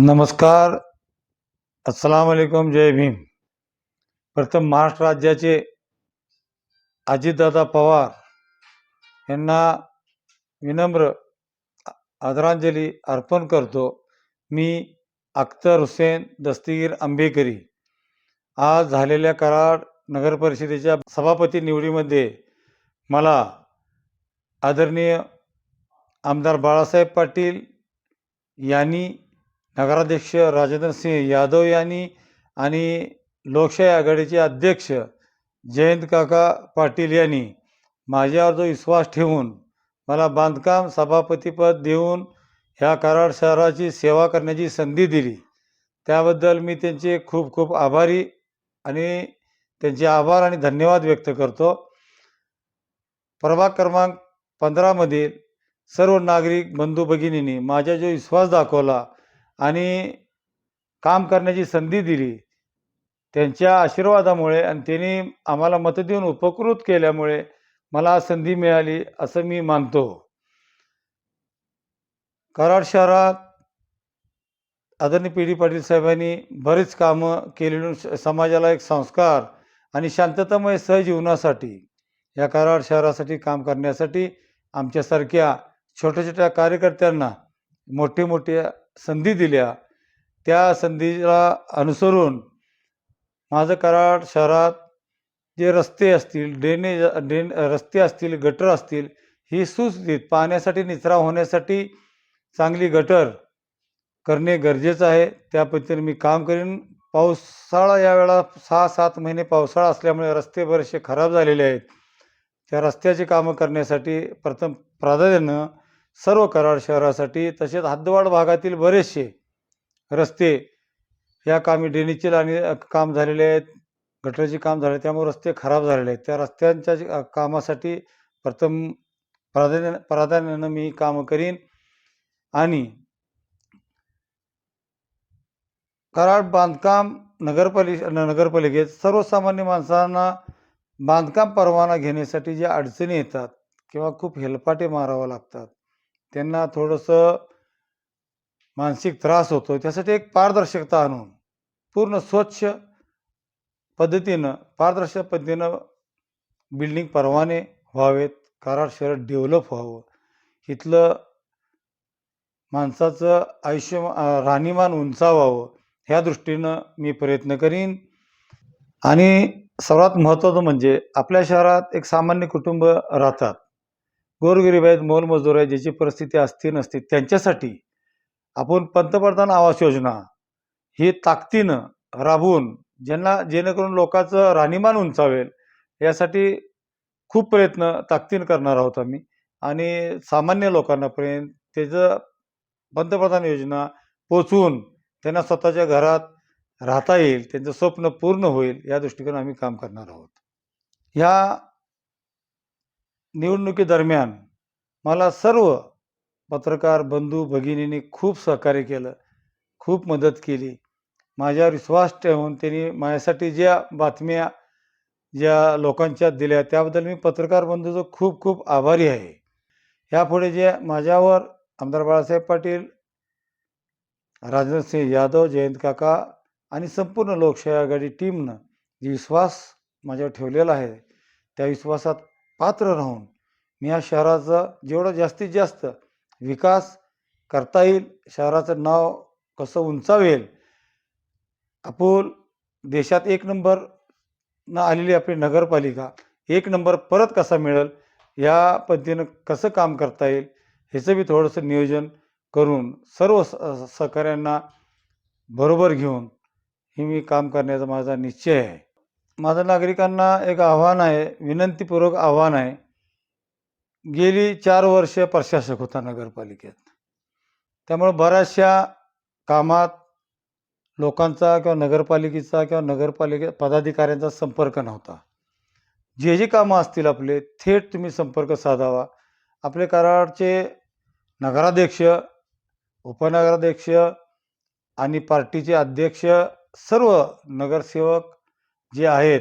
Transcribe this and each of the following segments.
नमस्कार. अस्सलाम वालेकुम जय भीम. प्रथम महाराष्ट्र राज्याचे अजितदादा पवार यांना विनम्र आदरांजली अर्पण करतो. मी अख्तर हुसेन दस्तगीर आंबेकरी. आज झालेल्या कराड नगर परिषदेच्या सभापती निवडीमध्ये मला आदरणीय आमदार बाळासाहेब पाटील यांनी नगराध्यक्ष राजेंद्र सिंह यादव यांनी आणि लोकशाही आघाडीचे अध्यक्ष जयंत काका पाटील यांनी माझ्यावर जो विश्वास ठेवून मला बांधकाम सभापतीपद देऊन ह्या कराड शहराची सेवा करण्याची संधी दिली त्याबद्दल मी त्यांचे खूप खूप आभारी आणि त्यांचे आभार आणि धन्यवाद व्यक्त करतो. प्रभाग क्रमांक पंधरामधील सर्व नागरिक बंधू भगिनींनी माझ्या जो विश्वास दाखवला आणि काम करण्याची संधी दिली. त्यांच्या आशीर्वादामुळे आणि त्यांनी आम्हाला मतं देऊन उपकृत केल्यामुळे मला संधी मिळाली असं मी मानतो. कराड शहरात आदरणीय पी डी पाटील साहेबांनी बरेच कामं केलेली स- समाजाला एक संस्कार आणि शांततामय सहजीवनासाठी या कराड शहरासाठी काम करण्यासाठी आमच्यासारख्या छोट्या छोट्या कार्यकर्त्यांना मोठे मोठ्या संधी दिल्या. त्या संधीला अनुसरून माझं कराड शहरात जे रस्ते असतील ड्रेनेज ड्रेन रस्ते असतील गटर असतील ही सुस्थित पाण्यासाठी निचरा होण्यासाठी चांगली गटर करणे गरजेचं आहे. त्या पद्धतीने मी काम करीन. पावसाळा यावेळा सहा सात महिने पावसाळा असल्यामुळे रस्ते बरेचसे खराब झालेले आहेत. त्या रस्त्याची कामं करण्यासाठी प्रथम प्राधान्यानं सर्व कराड शहरासाठी तसेच हद्दवाड भागातील बरेचसे रस्ते या कामी ड्रेनेजचे आणि काम झालेले आहेत. गटराचे काम झाले त्यामुळे रस्ते खराब झालेले आहेत. त्या रस्त्यांच्या कामासाठी प्रथम प्राधान्य प्राधान्यानं मी कामं करीन. आणि कराड बांधकाम नगरपालि नगरपालिकेत सर्वसामान्य माणसांना बांधकाम परवाना घेण्यासाठी ज्या अडचणी येतात किंवा खूप हेलपाटे मारावं लागतात त्यांना थोडंसं मानसिक त्रास होतो त्यासाठी एक पारदर्शकता आणून पूर्ण स्वच्छ पद्धतीनं पारदर्शक पद्धतीनं बिल्डिंग परवाने व्हावेत कराड शहर डेव्हलप व्हावं. इथलं माणसाचं आयुष्य राहणीमान उंचावावं ह्या दृष्टीनं मी प्रयत्न करीन. आणि सर्वात महत्त्वाचं म्हणजे आपल्या शहरात एक सामान्य कुटुंब राहतात. गोरगरीब आहेत मोलमजूर आहेत ज्याची परिस्थिती असती नसते त्यांच्यासाठी आपण पंतप्रधान आवास योजना ही ताकदीनं राबवून ज्यांना जेणेकरून लोकांचं राहणीमान उंचावेल यासाठी खूप प्रयत्न ताकदीनं करणार आहोत आम्ही. आणि सामान्य लोकांनापर्यंत त्याचं पंतप्रधान योजना पोचवून त्यांना स्वतःच्या घरात राहता येईल त्यांचं स्वप्न पूर्ण होईल या दृष्टिकोन आम्ही काम करणार आहोत. ह्या निवडणुकीदरम्यान मला सर्व पत्रकार बंधू भगिनींनी खूप सहकार्य केलं खूप मदत केली. माझ्यावर विश्वास ठेवून त्यांनी माझ्यासाठी ज्या बातम्या ज्या लोकांच्या दिल्या त्याबद्दल मी पत्रकार बंधूचं खूप खूप आभारी आहे. यापुढे जे माझ्यावर आमदार बाळासाहेब पाटील राजनाथसिंह यादव जयंत काका आणि संपूर्ण लोकशाही आघाडी टीमनं जी विश्वास माझ्यावर ठेवलेला आहे त्या विश्वासात पात्र राहून मी या शहराचा जेवढा जास्तीत जास्त विकास करता येईल शहराचं नाव कसं उंचावेल अपोल देशात एक नंबर न आलेली आपली नगरपालिका एक नंबर परत कसा मिळेल या पद्धतीनं कसं काम करता येईल ह्याचं बी थोडंसं नियोजन करून सर्व स सहकाऱ्यांना बरोबर घेऊन हे मी काम करण्याचा माझा निश्चय आहे. माझं नागरिकांना एक आव्हान आहे विनंतीपूर्वक आव्हान आहे. गेली चार वर्ष प्रशासक होता नगरपालिकेत. त्यामुळं बऱ्याचशा कामात लोकांचा किंवा नगरपालिकेचा किंवा नगरपालिके पदाधिकाऱ्यांचा संपर्क नव्हता. जे जे कामं असतील आपले थेट तुम्ही संपर्क साधावा. आपले कराडचे नगराध्यक्ष उपनगराध्यक्ष आणि पार्टीचे अध्यक्ष सर्व नगरसेवक जे आहेत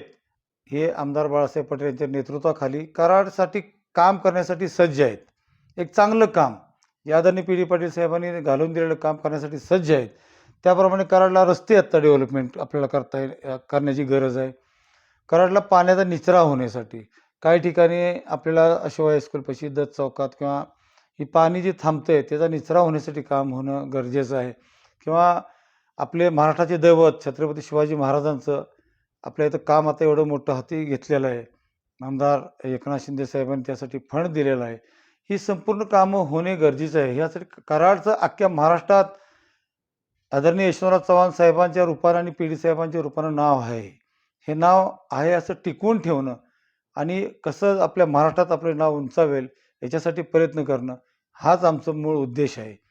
हे आमदार बाळासाहेब पटेल यांच्या नेतृत्वाखाली कराडसाठी काम करण्यासाठी सज्ज आहेत. एक चांगलं काम यादानी पी डी पाटील साहेबांनी घालून दिलेलं काम करण्यासाठी सज्ज आहेत. त्याप्रमाणे कराडला रस्ते आत्ता डेव्हलपमेंट आपल्याला करता येईल करण्याची गरज आहे. कराडला पाण्याचा निचरा होण्यासाठी काही ठिकाणी आपल्याला शिवाय हायस्कूलपाशी दत्त चौकात किंवा ही पाणी जे थांबतं आहे त्याचा निचरा होण्यासाठी काम होणं गरजेचं आहे. किंवा आपले महाराष्ट्राचे दैवत छत्रपती शिवाजी महाराजांचं आपल्या इथं काम आता एवढं मोठं हाती घेतलेलं आहे. आमदार एकनाथ शिंदे साहेबांनी त्यासाठी फंड दिलेला आहे. ही संपूर्ण कामं होणे गरजेचं आहे. ह्यासाठी कराडचं अख्ख्या महाराष्ट्रात आदरणीय यशवंतराव चव्हाण साहेबांच्या रूपानं आणि पी डी साहेबांच्या रूपानं नाव आहे. हे नाव आहे असं टिकवून ठेवणं आणि कसं आपल्या महाराष्ट्रात आपलं नाव उंचावेल याच्यासाठी प्रयत्न करणं हाच आमचा मूळ उद्देश आहे.